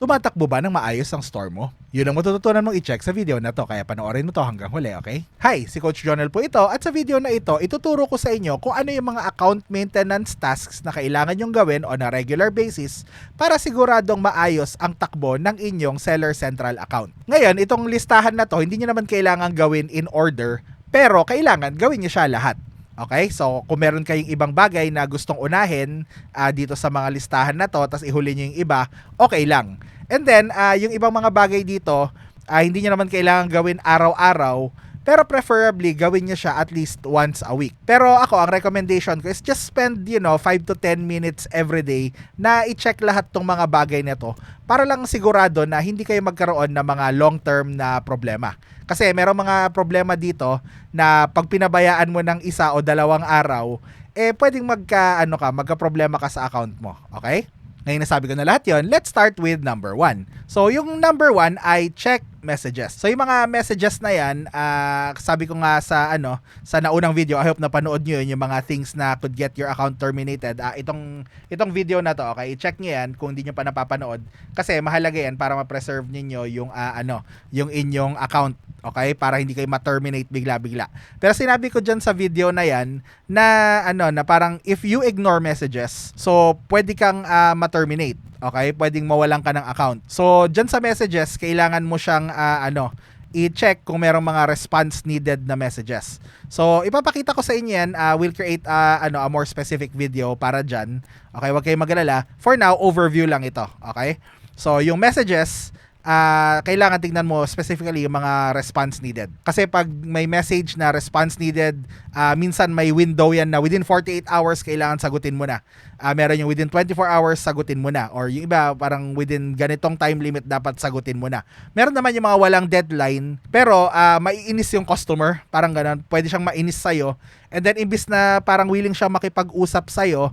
Tumatakbo ba ng maayos ang store mo? Yun ang matututunan mong i-check sa video na to kaya panoorin mo to hanggang huli, okay? Hi, si Coach Jonel po ito at sa video na ito, ituturo ko sa inyo kung ano yung mga account maintenance tasks na kailangan nyong gawin on a regular basis para siguradong maayos ang takbo ng inyong Seller Central account. Ngayon, itong listahan na to, hindi nyo naman kailangan gawin in order, pero kailangan gawin nyo siya lahat. Okay? So, kung meron kayong ibang bagay na gustong unahin ah, dito sa mga listahan na to, tapos ihuli nyo yung iba, okay lang. And then, ah, yung ibang mga bagay dito, ah, hindi nyo naman kailangan gawin araw-araw, pero preferably gawin nyo siya at least once a week. Pero ako, ang recommendation ko is just spend, you know, 5 to 10 minutes every day na i-check lahat tong mga bagay na to para lang sigurado na hindi kayo magkaroon ng mga long-term na problema. Kasi merong mga problema dito na pag pinabayaan mo ng isa o dalawang araw, eh pwedeng magka ano ka, magka-problema ka sa account mo. Okay? Ngayon nasabi ko na lahat yon, let's start with number one. So, yung number one ay check messages. So, yung mga messages na yan, ah, sabi ko nga sa ano, sa naunang video, I hope napanood nyo yun, yung mga things na could get your account terminated. Ah, itong, itong video na to, okay, i-check nyo yan kung hindi nyo pa napapanood. Kasi mahalaga yan para ma-preserve ninyo yung, ah, ano, yung inyong account Okay? Para hindi kayo ma-terminate bigla-bigla. Pero sinabi ko dyan sa video na yan na ano na parang if you ignore messages, so pwede kang ah, ma-terminate. Okay? Pwedeng mawalan ka ng account. So dyan sa messages, kailangan mo siyang ah, ano i-check kung merong mga response needed na messages. So, ipapakita ko sa inyo yan. ah, we'll create ah, ano, a more specific video para dyan. Okay, wag kayong magalala. For now, overview lang ito. Okay? So, yung messages, ah kailangan tingnan mo specifically yung mga response needed. Kasi pag may message na response needed, ah, minsan may window yan na within 48 hours kailangan sagutin mo na. Ah, meron yung within 24 hours sagutin mo na. Or yung iba parang within ganitong time limit dapat sagutin mo na. Meron naman yung mga walang deadline pero ah, maiinis yung customer. Parang ganun. Pwede siyang mainis sa'yo. And then imbis na parang willing siya makipag-usap sa'yo,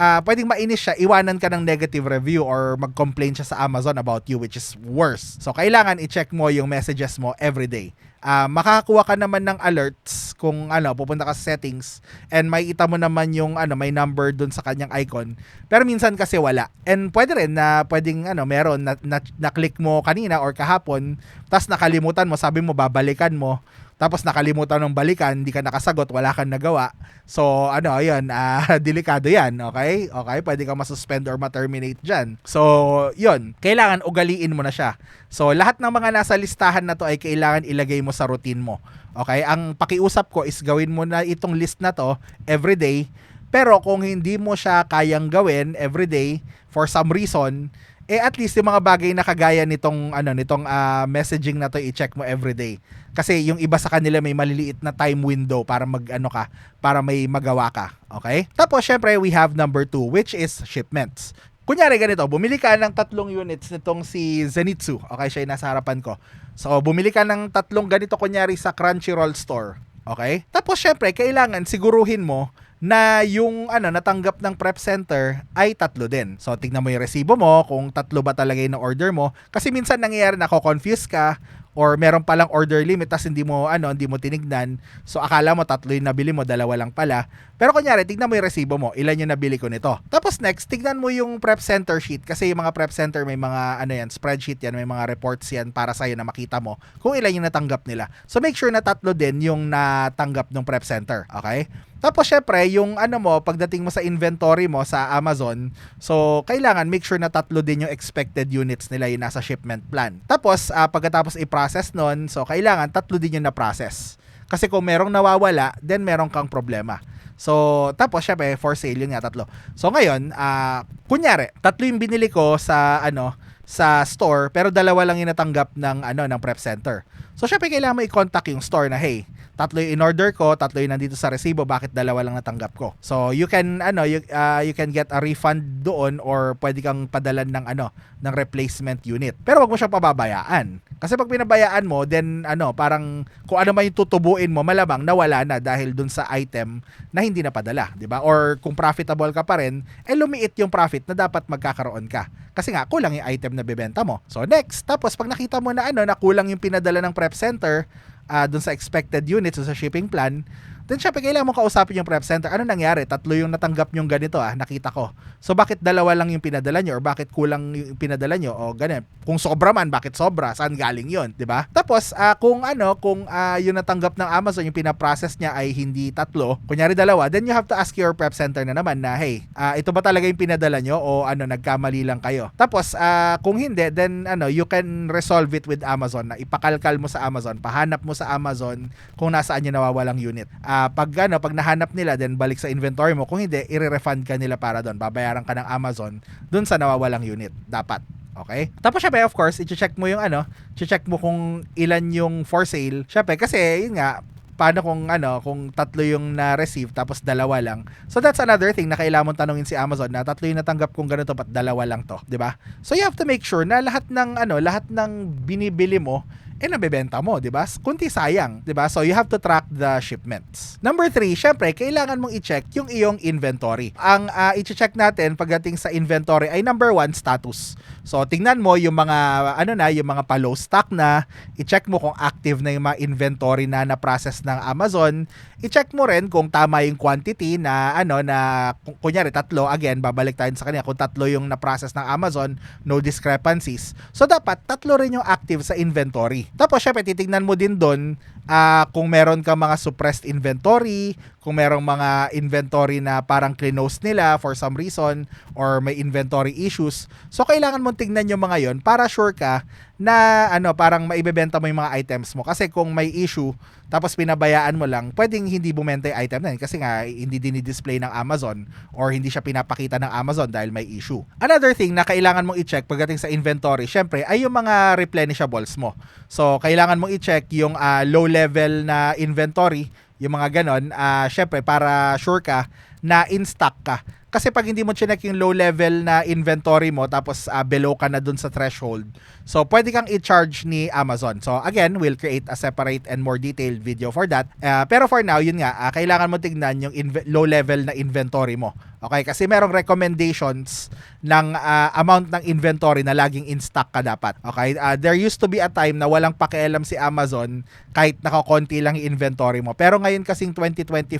ah pwedeng mainis siya, iwanan ka ng negative review or mag-complain siya sa Amazon about you which is worse. So kailangan i-check mo yung messages mo every day. Ah, makakakuha ka naman ng alerts kung ano, pupunta ka sa settings and makikita mo naman yung ano, may number dun sa kanyang icon. Pero minsan kasi wala. And pwede rin na pwedeng ano, meron na, na, na-click mo kanina or kahapon, tapos nakalimutan mo, sabi mo babalikan mo, tapos nakalimutan ng balikan, hindi ka nakasagot, wala kang nagawa. So, ano, ayun, ah, delikado yan, okay? Okay, pwede kang masuspend or ma-terminate dyan. So, yun, kailangan ugaliin mo na siya. So, lahat ng mga nasa listahan na to ay kailangan ilagay mo sa routine mo. Okay, ang pakiusap ko is gawin mo na itong list na to every day. Pero kung hindi mo siya kayang gawin every day for some reason, eh at least yung mga bagay na kagaya nitong ano nitong ah, messaging na to i-check mo every day. Kasi yung iba sa kanila may maliliit na time window para mag ano ka, para may magawa ka, okay? Tapos syempre we have number two which is shipments. Kunyari ganito, bumili ka ng tatlong units nitong si Zenitsu. Okay, siya nasa harapan ko. So, bumili ka ng tatlong ganito kunyari sa Crunchyroll store. Okay? Tapos syempre, kailangan siguruhin mo na yung ano natanggap ng prep center ay tatlo din. So tignan mo yung resibo mo kung tatlo ba talaga yung order mo kasi minsan nangyayari na confuse ka or meron palang order limit tas hindi mo ano hindi mo tinignan. So akala mo tatlo yung nabili mo, dalawa lang pala. Pero kunyari, tignan mo yung resibo mo, ilan yung nabili ko nito. Tapos next, tignan mo yung prep center sheet kasi yung mga prep center may mga ano yan, spreadsheet yan, may mga reports yan para sa'yo na makita mo kung ilan yung natanggap nila. So make sure na tatlo din yung natanggap ng prep center, okay? Tapos syempre, yung ano mo, pagdating mo sa inventory mo sa Amazon, so kailangan make sure na tatlo din yung expected units nila yung nasa shipment plan. Tapos, ah, pagkatapos i-process nun, so kailangan tatlo din yung na-process. Kasi kung merong nawawala, then meron kang problema. So, tapos syempre, for sale yun nga, tatlo. So, ngayon, ah kunyari, tatlo yung binili ko sa, ano, sa store, pero dalawa lang yung natanggap ng, ano, ng prep center. So, syempre, kailangan mo i-contact yung store na, hey, tatlo yung in-order ko, tatlo yung nandito sa resibo, bakit dalawa lang natanggap ko? So, you can, ano, you, ah, you can get a refund doon or pwede kang padalan ng, ano, ng replacement unit. Pero wag mo siyang pababayaan. Kasi pag pinabayaan mo, then, ano, parang, kung ano man yung tutubuin mo, malamang nawala na dahil dun sa item na hindi napadala, di ba? Or kung profitable ka pa rin, eh lumiit yung profit na dapat magkakaroon ka. Kasi nga, kulang yung item na bebenta mo. So next, tapos pag nakita mo na ano, na kulang yung pinadala ng prep center, ah dun sa expected units o sa shipping plan, then syempre kailangan mo kausapin yung prep center. Ano nangyari? Tatlo yung natanggap yung ganito ah, nakita ko. So bakit dalawa lang yung pinadala nyo or bakit kulang yung pinadala nyo o ganun. Kung sobra man, bakit sobra? Saan galing yon, 'di ba? Tapos ah, kung ano, kung ah, yung natanggap ng Amazon yung pinaprocess niya ay hindi tatlo, kunyari dalawa, then you have to ask your prep center na naman na hey, ah, ito ba talaga yung pinadala nyo o ano nagkamali lang kayo. Tapos ah, kung hindi, then ano, you can resolve it with Amazon na ipakalkal mo sa Amazon, pahanap mo sa Amazon kung nasaan yung nawawalang unit. Ah, pag ano, pag nahanap nila, then balik sa inventory mo. Kung hindi, i-refund ka nila para doon. Babayaran ka ng Amazon doon sa nawawalang unit. Dapat. Okay? Tapos syempre, of course, i-check mo yung ano, i-check mo kung ilan yung for sale. Syempre, kasi yun nga, paano kung ano, kung tatlo yung na-receive tapos dalawa lang. So that's another thing na kailangan mong tanungin si Amazon na tatlo yung natanggap kung ganito pat dalawa lang to, 'di ba? So you have to make sure na lahat ng ano, lahat ng binibili mo eh nabebenta mo, 'di ba? Kunti sayang, 'di ba? So you have to track the shipments. Number three, syempre, kailangan mong i-check yung iyong inventory. Ang uh, i-check natin pagdating sa inventory ay number one, status. So tingnan mo yung mga ano na, yung mga pa-low stock na, i-check mo kung active na yung mga inventory na na-process ng Amazon. I-check mo rin kung tama yung quantity na ano na kunyari tatlo, again, babalik tayo sa kanya kung tatlo yung na-process ng Amazon, no discrepancies. So dapat tatlo rin yung active sa inventory. Tapos syempre titingnan mo din doon uh, kung meron ka mga suppressed inventory, kung merong mga inventory na parang close nila for some reason or may inventory issues. So kailangan mong tingnan yung mga yon para sure ka na ano parang maibebenta mo yung mga items mo kasi kung may issue tapos pinabayaan mo lang, pwedeng hindi bumenta yung item na yun kasi nga hindi dinidisplay ng Amazon or hindi siya pinapakita ng Amazon dahil may issue. Another thing na kailangan mong i-check pagdating sa inventory, syempre ay yung mga replenishables mo. So kailangan mong i-check yung uh, low level na inventory, yung mga ganon, uh, syempre para sure ka na in stock ka. Kasi pag hindi mo chinek yung low level na inventory mo tapos uh, below ka na dun sa threshold, so pwede kang i-charge ni Amazon. So again, we'll create a separate and more detailed video for that. Uh, pero for now, yun nga, uh, kailangan mo tignan yung inv- low level na inventory mo. Okay, kasi merong recommendations ng uh, amount ng inventory na laging in stock ka dapat. Okay, uh, there used to be a time na walang pakialam si Amazon kahit nakakonti lang yung inventory mo. Pero ngayon kasing 2024,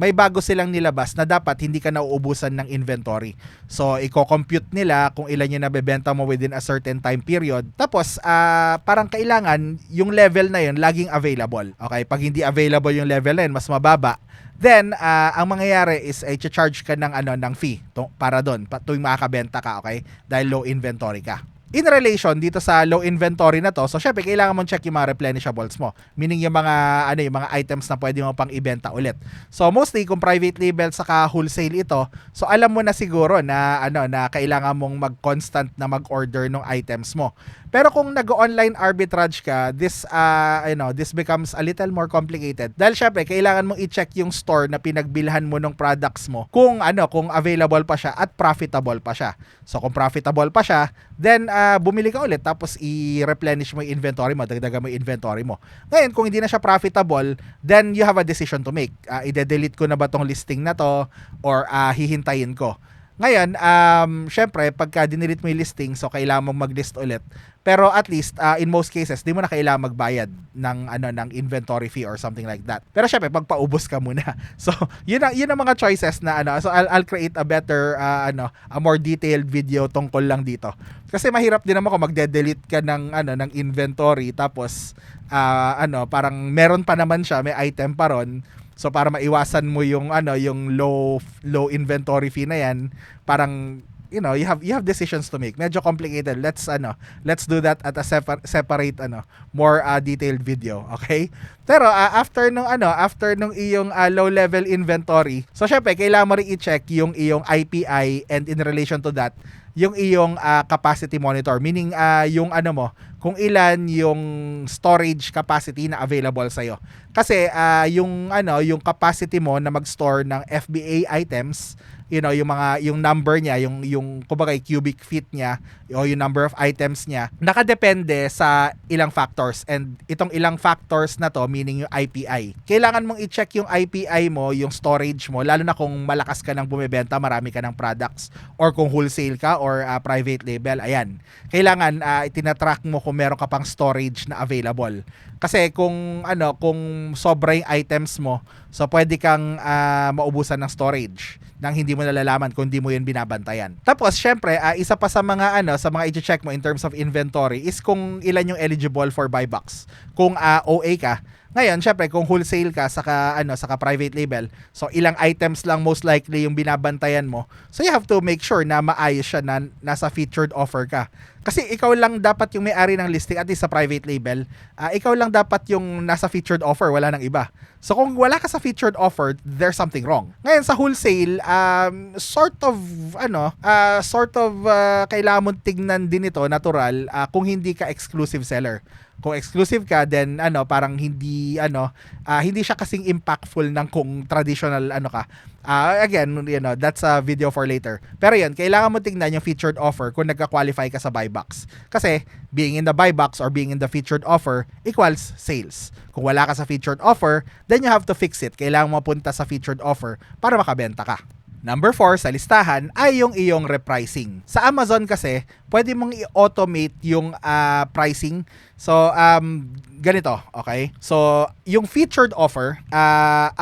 may bago silang nilabas na dapat hindi ka nauubusan ng inventory. So, i-compute nila kung ilan yung nabebenta mo within a certain time period. Tapos, uh, parang kailangan yung level na yun laging available. Okay, pag hindi available yung level na yun, mas mababa, Then, uh, ang mangyayari is ay eh, charge ka ng ano ng fee to, para doon tuwing makakabenta ka, okay? Dahil low inventory ka in relation dito sa low inventory na to, so syempre kailangan mo check yung mga replenishables mo. Meaning yung mga ano yung mga items na pwede mo pang ibenta ulit. So mostly kung private label saka wholesale ito, so alam mo na siguro na ano na kailangan mong mag-constant na mag-order ng items mo. Pero kung nag-online arbitrage ka, this uh, you know, this becomes a little more complicated. Dahil syempre kailangan mong i-check yung store na pinagbilhan mo ng products mo kung ano, kung available pa siya at profitable pa siya. So kung profitable pa siya, then uh, bumili ka ulit tapos i-replenish mo yung inventory mo, dagdagan mo yung inventory mo. Ngayon, kung hindi na siya profitable, then you have a decision to make. Uh, i-delete ko na ba tong listing na to or uh, hihintayin ko. Ngayon, um, syempre, pagka dinilit mo yung listing, so kailangan mong mag-list ulit. Pero at least, uh, in most cases, di mo na kailangan magbayad ng, ano, ng inventory fee or something like that. Pero syempre, pagpaubos ka muna. So, yun ang, yun ang mga choices na, ano, so I'll, I'll create a better, uh, ano, a more detailed video tungkol lang dito. Kasi mahirap din naman kung magde-delete ka ng, ano, ng inventory, tapos, uh, ano, parang meron pa naman siya, may item pa ron, So para maiwasan mo yung ano, yung low low inventory fee na yan, parang you know, you have you have decisions to make. Medyo complicated. Let's ano, let's do that at a separ- separate ano, more uh, detailed video, okay? Pero uh, after nung ano, after nung iyong uh, low level inventory, so syempre kailangan mo rin i-check yung iyong IPI and in relation to that, yung iyong uh, capacity monitor meaning uh, yung ano mo kung ilan yung storage capacity na available sa iyo kasi uh, yung ano yung capacity mo na mag-store ng FBA items you know, yung mga yung number niya, yung yung kumbaga cubic feet niya o yung number of items niya, nakadepende sa ilang factors and itong ilang factors na to meaning yung IPI. Kailangan mong i-check yung IPI mo, yung storage mo lalo na kung malakas ka ng bumebenta, marami ka ng products or kung wholesale ka or uh, private label, ayan. Kailangan uh, itinatrack mo kung meron ka pang storage na available. Kasi kung ano, kung sobra yung items mo, so pwede kang ah, maubusan ng storage nang hindi mo nalalaman kung hindi mo yun binabantayan. Tapos, syempre, ah, isa pa sa mga ano, sa mga i-check mo in terms of inventory is kung ilan yung eligible for buy box. Kung ah, OA ka, ngayon, syempre, kung wholesale ka, saka, ano, saka private label, so ilang items lang most likely yung binabantayan mo. So you have to make sure na maayos siya na nasa featured offer ka. Kasi ikaw lang dapat yung may-ari ng listing, at least sa private label, ah, ikaw lang dapat yung nasa featured offer, wala nang iba. So kung wala ka sa featured offer, there's something wrong. Ngayon sa wholesale, um, sort of ano, ah, sort of ah, kailangan mong tignan din ito natural ah, kung hindi ka exclusive seller. Kung exclusive ka, then ano, parang hindi ano, ah, hindi siya kasing impactful ng kung traditional ano ka. Ah, again, you know, that's a video for later. Pero yun, kailangan mo tingnan yung featured offer kung nagka-qualify ka sa buy box. Kasi being in the buy box or being in the featured offer equals sales. Kung wala ka sa featured offer, then you have to fix it. Kailangan mo punta sa featured offer para makabenta ka. Number 4 sa listahan ay yung iyong repricing. Sa Amazon kasi, pwede mong i-automate yung ah, pricing. So, um, ganito, okay? So, yung featured offer ah,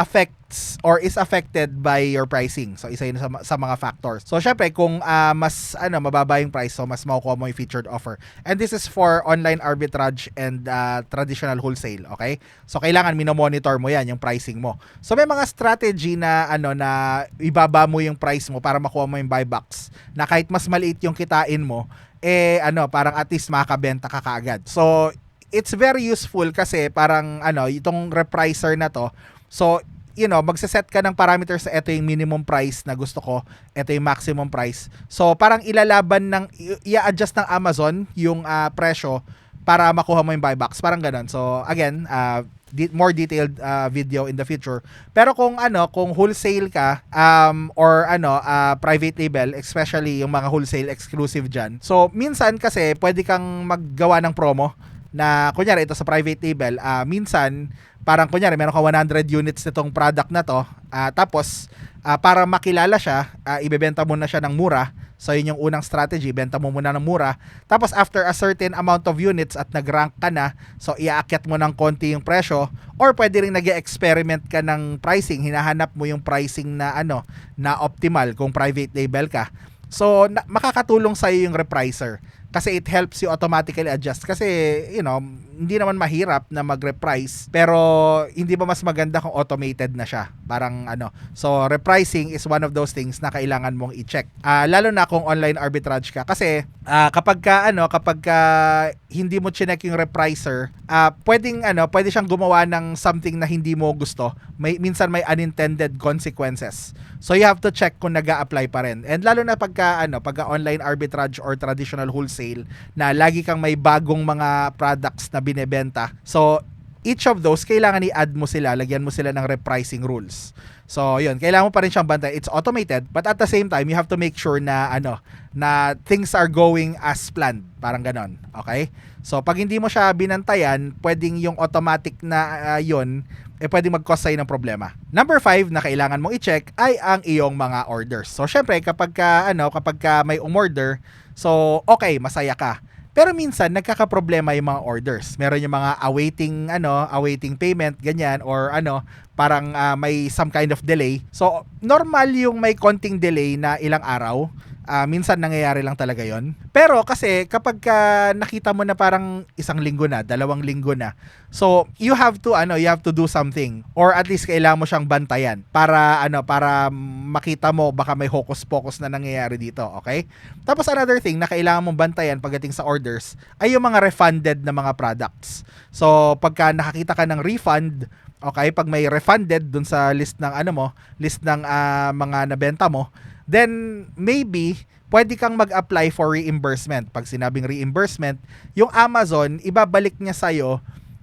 affects or is affected by your pricing. So, isa yun sa, sa mga factors. So, syempre, kung ah, mas ano, mababa yung price, so mas makukuha mo yung featured offer. And this is for online arbitrage and ah, traditional wholesale, okay? So, kailangan minomonitor mo yan, yung pricing mo. So, may mga strategy na ano na ibaba mo yung price mo para makuha mo yung buy box na kahit mas maliit yung kitain mo, eh ano, parang at least makakabenta ka kaagad. So, it's very useful kasi parang ano, itong repricer na to. So, you know, magse-set ka ng parameters sa ito yung minimum price na gusto ko, ito yung maximum price. So, parang ilalaban ng i-adjust ng Amazon yung ah, presyo para makuha mo yung buy box. Parang ganun. So, again, uh, di- more detailed uh, video in the future. Pero kung ano, kung wholesale ka um, or ano, uh, private label, especially yung mga wholesale exclusive dyan. So, minsan kasi pwede kang maggawa ng promo na kunyari ito sa private label, ah, minsan parang kunyari meron ka 100 units nitong product na to, ah, tapos ah, para makilala siya, ah, ibebenta mo na siya ng mura. So yun yung unang strategy, benta mo muna ng mura. Tapos after a certain amount of units at nag-rank ka na, so iaakyat mo ng konti yung presyo or pwede ring nag experiment ka ng pricing, hinahanap mo yung pricing na ano, na optimal kung private label ka. So na- makakatulong sa yung repricer kasi it helps you automatically adjust. Kasi you know hindi naman mahirap na mag-reprice pero hindi ba mas maganda kung automated na siya? Parang ano. So repricing is one of those things na kailangan mong i-check. Ah, lalo na kung online arbitrage ka. Kasi ah, kapag ka ano kapag ka hindi mo chinek yung repricer ah pwedeng ano pwede siyang gumawa ng something na hindi mo gusto. May minsan may unintended consequences. So you have to check kung nag-a-apply pa rin. And lalo na pagka ano pagka online arbitrage or traditional wholesale na lagi kang may bagong mga products na binebenta. So each of those kailangan i-add mo sila lagyan mo sila ng repricing rules So, yun, kailangan mo pa rin siyang bantay. It's automated, but at the same time, you have to make sure na ano, na things are going as planned. Parang ganon. Okay? So, pag hindi mo siya binantayan, pwedeng yung automatic na ah, yun, eh pwedeng mag-cause sa'yo ng problema. Number five na kailangan mong i-check ay ang iyong mga orders. So, syempre, kapag ka, ano, kapag ka may umorder, so, okay, masaya ka. Pero minsan nagkakaproblema yung mga orders. Meron yung mga awaiting ano, awaiting payment ganyan or ano, parang ah, may some kind of delay. So normal yung may konting delay na ilang araw. Ah, minsan nangyayari lang talaga 'yon. Pero kasi kapag ka nakita mo na parang isang linggo na, dalawang linggo na. So you have to ano, you have to do something or at least kailangan mo siyang bantayan para ano, para makita mo baka may hocus pocus na nangyayari dito, okay? Tapos another thing na kailangan mong bantayan pagdating sa orders ay yung mga refunded na mga products. So pagka nakakita ka ng refund, okay, pag may refunded dun sa list ng ano mo, list ng ah, mga nabenta mo, then maybe pwede kang mag-apply for reimbursement. Pag sinabing reimbursement, yung Amazon ibabalik niya sa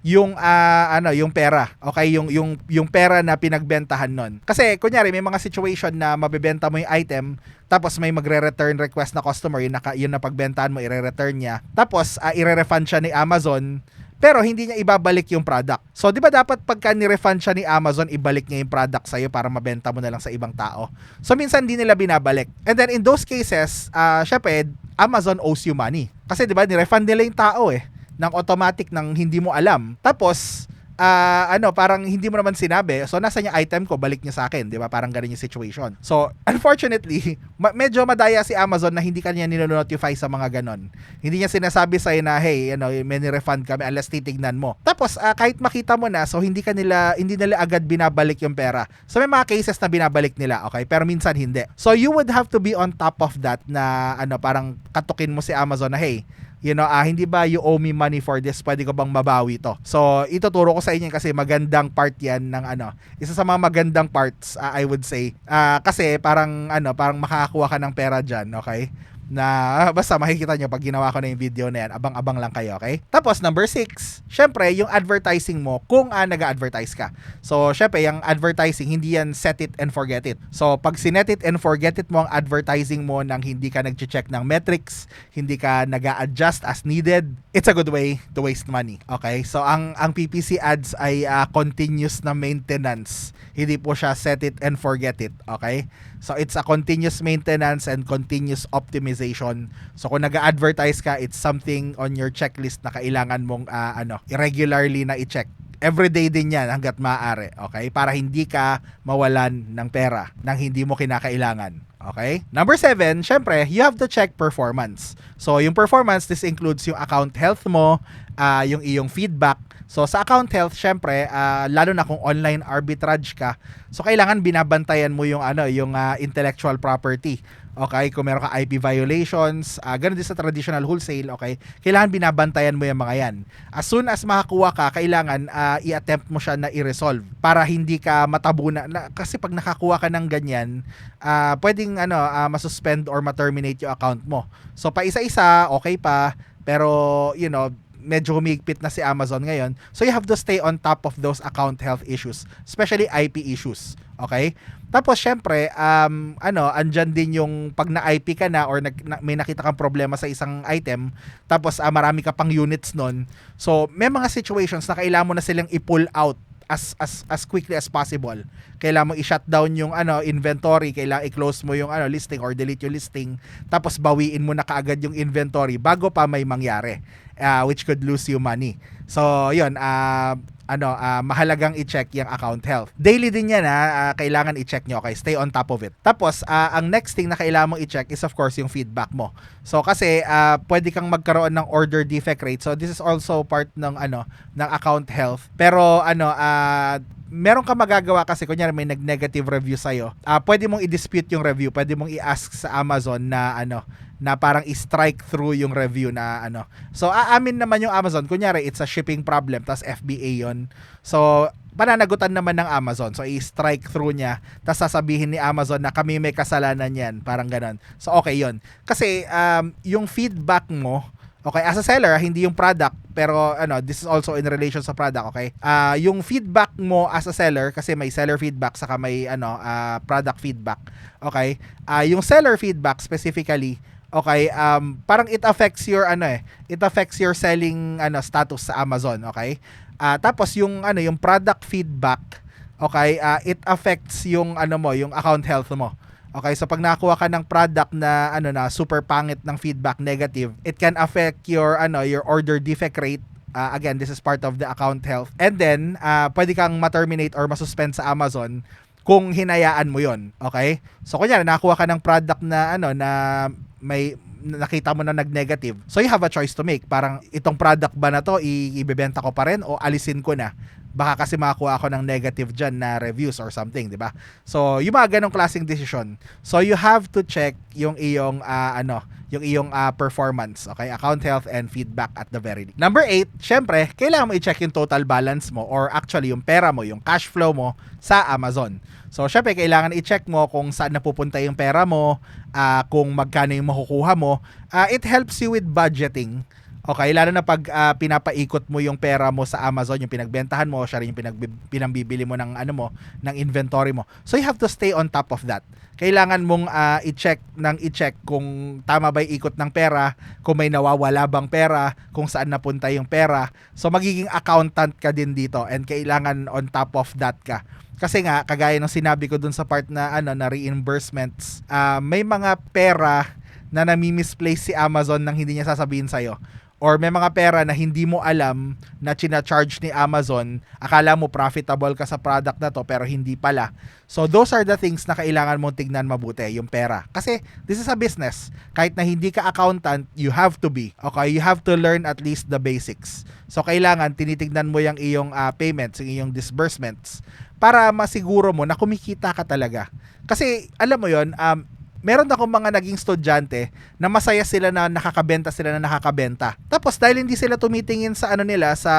yung ah, ano yung pera. Okay yung yung yung pera na pinagbentahan nun. Kasi kunyari may mga situation na mabebenta mo yung item tapos may magre-return request na customer yun na yun na pagbentahan mo ire-return niya. Tapos ah, ire-refund siya ni Amazon pero hindi niya ibabalik yung product. So, di ba dapat pagka ni-refund siya ni Amazon, ibalik niya yung product sa'yo para mabenta mo na lang sa ibang tao? So, minsan hindi nila binabalik. And then, in those cases, uh, syempre, Amazon owes you money. Kasi, di ba, ni-refund nila yung tao eh. ng automatic ng hindi mo alam. Tapos, ah ano, parang hindi mo naman sinabi. So, nasa niya item ko, balik niya sa akin. Di ba? Parang ganun yung situation. So, unfortunately, ma- medyo madaya si Amazon na hindi kanya ninonotify sa mga ganon. Hindi niya sinasabi sa'yo na, hey, you know, may refund kami unless titignan mo. Tapos, ah, kahit makita mo na, so hindi ka nila, hindi nila agad binabalik yung pera. So, may mga cases na binabalik nila, okay? Pero minsan hindi. So, you would have to be on top of that na, ano, parang katukin mo si Amazon na, hey, you know, ah, hindi ba you owe me money for this? Pwede ko bang mabawi to? So, ituturo ko sa inyo kasi magandang part yan ng ano, isa sa mga magandang parts, ah, I would say. Ah, kasi parang ano, parang makakakuha ka ng pera dyan, okay? Na basta makikita nyo pag ginawa ko na yung video na yan, abang-abang lang kayo, okay? Tapos, number six, syempre, yung advertising mo kung uh, nag-advertise ka. So, syempre, yung advertising, hindi yan set it and forget it. So, pag sinet it and forget it mo ang advertising mo nang hindi ka nag-check ng metrics, hindi ka nag adjust as needed, it's a good way to waste money, okay? So, ang, ang PPC ads ay uh, continuous na maintenance. Hindi po siya set it and forget it, okay? So it's a continuous maintenance and continuous optimization. So kung nag-advertise ka, it's something on your checklist na kailangan mong uh, ano, irregularly na i-check. Everyday din yan hanggat maaari, okay? Para hindi ka mawalan ng pera nang hindi mo kinakailangan. Okay? Number seven, syempre, you have to check performance. So, yung performance, this includes yung account health mo, uh, yung iyong feedback, So sa account health, syempre, uh, lalo na kung online arbitrage ka, so kailangan binabantayan mo yung ano, yung uh, intellectual property. Okay, kung meron ka IP violations, uh, ganun din sa traditional wholesale, okay, kailangan binabantayan mo yung mga yan. As soon as makakuha ka, kailangan uh, i-attempt mo siya na i-resolve para hindi ka matabunan. Na, kasi pag nakakuha ka ng ganyan, uh, pwedeng ano, uh, masuspend or ma-terminate yung account mo. So pa isa-isa, okay pa, pero you know, medyo humigpit na si Amazon ngayon. So you have to stay on top of those account health issues, especially IP issues. Okay? Tapos syempre, um, ano, andyan din yung pag na-IP ka na or nag, na, may nakita kang problema sa isang item, tapos uh, marami ka pang units nun. So, may mga situations na kailangan mo na silang i-pull out as as as quickly as possible. Kailangan mo i-shutdown yung ano inventory, kailangan i-close mo yung ano listing or delete yung listing, tapos bawiin mo na kaagad yung inventory bago pa may mangyari, uh, which could lose you money. So, yun, uh, ano, uh, mahalagang i-check yung account health. Daily din yan ha, uh, kailangan i-check nyo, okay? Stay on top of it. Tapos, uh, ang next thing na kailangan mong i-check is of course yung feedback mo. So, kasi uh, pwede kang magkaroon ng order defect rate. So, this is also part ng ano, ng account health. Pero ano, uh, meron ka magagawa kasi kunyari may nag-negative review sa'yo, uh, pwede mong i-dispute yung review, pwede mong i-ask sa Amazon na ano, na parang i-strike through yung review na ano. So aamin naman yung Amazon, kunyari it's a shipping problem, tas FBA yon So pananagutan naman ng Amazon. So i-strike through niya, tas sasabihin ni Amazon na kami may kasalanan yan, parang ganon. So okay yon Kasi um, yung feedback mo, Okay, as a seller, hindi yung product, pero ano, this is also in relation sa product, okay? Uh, yung feedback mo as a seller kasi may seller feedback saka may ano, uh, product feedback. Okay? Uh, yung seller feedback specifically, okay, um, parang it affects your ano eh, it affects your selling ano status sa Amazon, okay? Uh, tapos yung ano, yung product feedback, okay, uh, it affects yung ano mo, yung account health mo. Okay, so pag nakakuha ka ng product na ano na super pangit ng feedback negative, it can affect your ano, your order defect rate Uh, again, this is part of the account health. And then, uh, pwede kang ma-terminate or ma-suspend sa Amazon kung hinayaan mo yon okay so kunya nakakuha ka ng product na ano na may nakita mo na nag-negative. So you have a choice to make. Parang itong product ba na to ibebenta ko pa rin o alisin ko na? Baka kasi makakuha ako ng negative dyan na reviews or something, di ba? So, yung mga ganong klaseng decision. So, you have to check yung iyong, uh, ano, yung iyong uh, performance, okay? Account health and feedback at the very least. Number 8, syempre, kailangan mo i-check yung total balance mo or actually yung pera mo, yung cash flow mo sa Amazon. So, syempre, kailangan i-check mo kung saan napupunta yung pera mo, uh, kung magkano yung makukuha mo. Uh, it helps you with budgeting. Okay, lalo na pag uh, pinapaikot mo yung pera mo sa Amazon, yung pinagbentahan mo, siya rin yung pinag pinambibili mo ng ano mo, ng inventory mo. So you have to stay on top of that. Kailangan mong uh, i-check ng i-check kung tama ba yung ikot ng pera, kung may nawawala bang pera, kung saan napunta yung pera. So magiging accountant ka din dito and kailangan on top of that ka. Kasi nga kagaya ng sinabi ko dun sa part na ano na reimbursements, uh, may mga pera na nami-misplace si Amazon nang hindi niya sasabihin sa'yo or may mga pera na hindi mo alam na china-charge ni Amazon, akala mo profitable ka sa product na to pero hindi pala. So those are the things na kailangan mong tignan mabuti, yung pera. Kasi this is a business. Kahit na hindi ka accountant, you have to be. Okay, you have to learn at least the basics. So kailangan tinitignan mo yung iyong ah, payments, yung iyong disbursements para masiguro mo na kumikita ka talaga. Kasi alam mo yon um, meron akong mga naging estudyante na masaya sila na nakakabenta sila na nakakabenta. Tapos dahil hindi sila tumitingin sa ano nila sa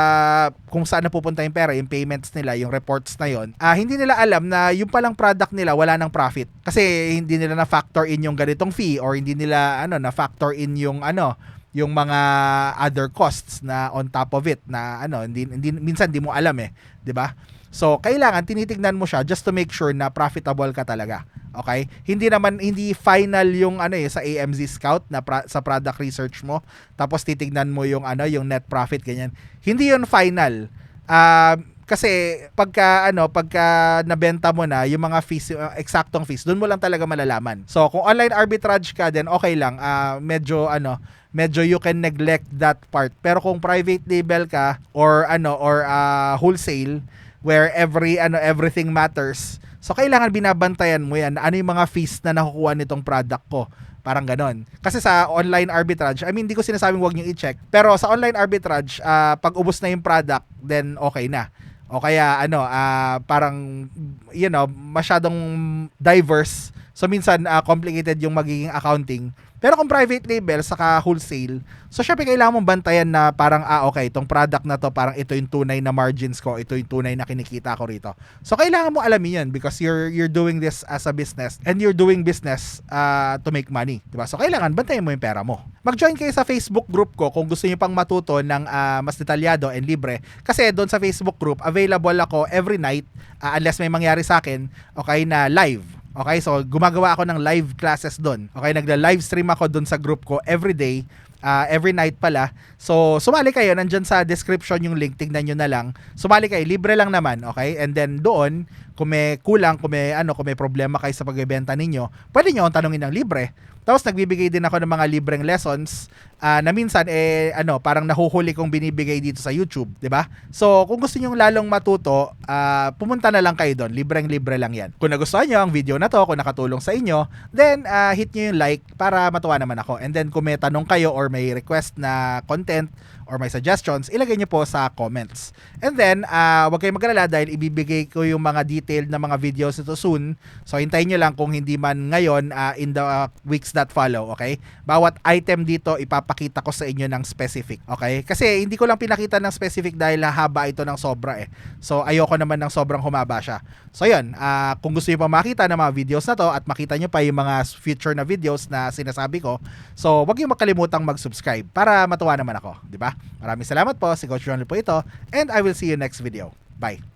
kung saan napupunta yung pera, yung payments nila, yung reports na yon, ah hindi nila alam na yung palang product nila wala ng profit. Kasi hindi nila na factor in yung ganitong fee or hindi nila ano na factor in yung ano yung mga other costs na on top of it na ano hindi, hindi minsan di mo alam eh, 'di ba? So kailangan tinitignan mo siya just to make sure na profitable ka talaga. Okay? Hindi naman hindi final yung ano eh sa AMZ Scout na pra- sa product research mo tapos titignan mo yung ano yung net profit ganyan. Hindi yun final. Ah kasi pagka ano pagka nabenta mo na yung mga fees yung eksaktong fees doon mo lang talaga malalaman. So kung online arbitrage ka then okay lang. Ah medyo ano medyo you can neglect that part. Pero kung private label ka or ano or ah, wholesale where every ano everything matters. So kailangan binabantayan mo yan ano yung mga fees na nakukuha nitong product ko. Parang ganon. Kasi sa online arbitrage, I mean, hindi ko sinasabing huwag niyo i-check. Pero sa online arbitrage, ah, pag ubos na yung product, then okay na. O kaya ano, ah, parang you know, masyadong diverse. So minsan ah, complicated yung magiging accounting. Pero kung private label saka wholesale, so syempre kailangan mong bantayan na parang ah okay, itong product na to parang ito yung tunay na margins ko, ito yung tunay na kinikita ko rito. So kailangan mo alamin 'yun because you're you're doing this as a business and you're doing business ah, to make money, 'di ba? So kailangan bantayan mo yung pera mo. Mag-join kayo sa Facebook group ko kung gusto niyo pang matuto ng ah, mas detalyado and libre kasi doon sa Facebook group available ako every night ah, unless may mangyari sa akin, okay na live. Okay, so gumagawa ako ng live classes doon. Okay, nagla-live stream ako doon sa group ko every day, ah, every night pala. So, sumali kayo, nandyan sa description yung link, tignan nyo na lang. Sumali kayo, libre lang naman, okay? And then doon, kung may kulang, kung may, ano, kung may problema kayo sa pagbebenta ninyo, pwede nyo akong tanungin ng libre. Tapos nagbibigay din ako ng mga libreng lessons ah, na minsan eh ano parang nahuhuli kong binibigay dito sa YouTube, 'di ba? So kung gusto niyo lalong matuto, ah, pumunta na lang kayo doon. Libreng libre lang 'yan. Kung nagustuhan niyo ang video na to, kung nakatulong sa inyo, then ah, hit niyo yung like para matuwa naman ako. And then kung may tanong kayo or may request na content or may suggestions, ilagay niyo po sa comments. And then, ah, wag kayong magalala dahil ibibigay ko yung mga detailed na mga videos nito soon. So, hintayin nyo lang kung hindi man ngayon ah, in the ah, weeks that follow, okay? Bawat item dito, ipapakita ko sa inyo ng specific, okay? Kasi hindi ko lang pinakita ng specific dahil haba ito ng sobra eh. So, ayoko naman ng sobrang humaba siya. So, yun. ah, kung gusto nyo pa makita ng mga videos na to at makita nyo pa yung mga future na videos na sinasabi ko, so, wag yung makalimutang mag-subscribe para matuwa naman ako, di ba? Maraming salamat po. Si Coach Ronald po ito and I will see you next video. Bye!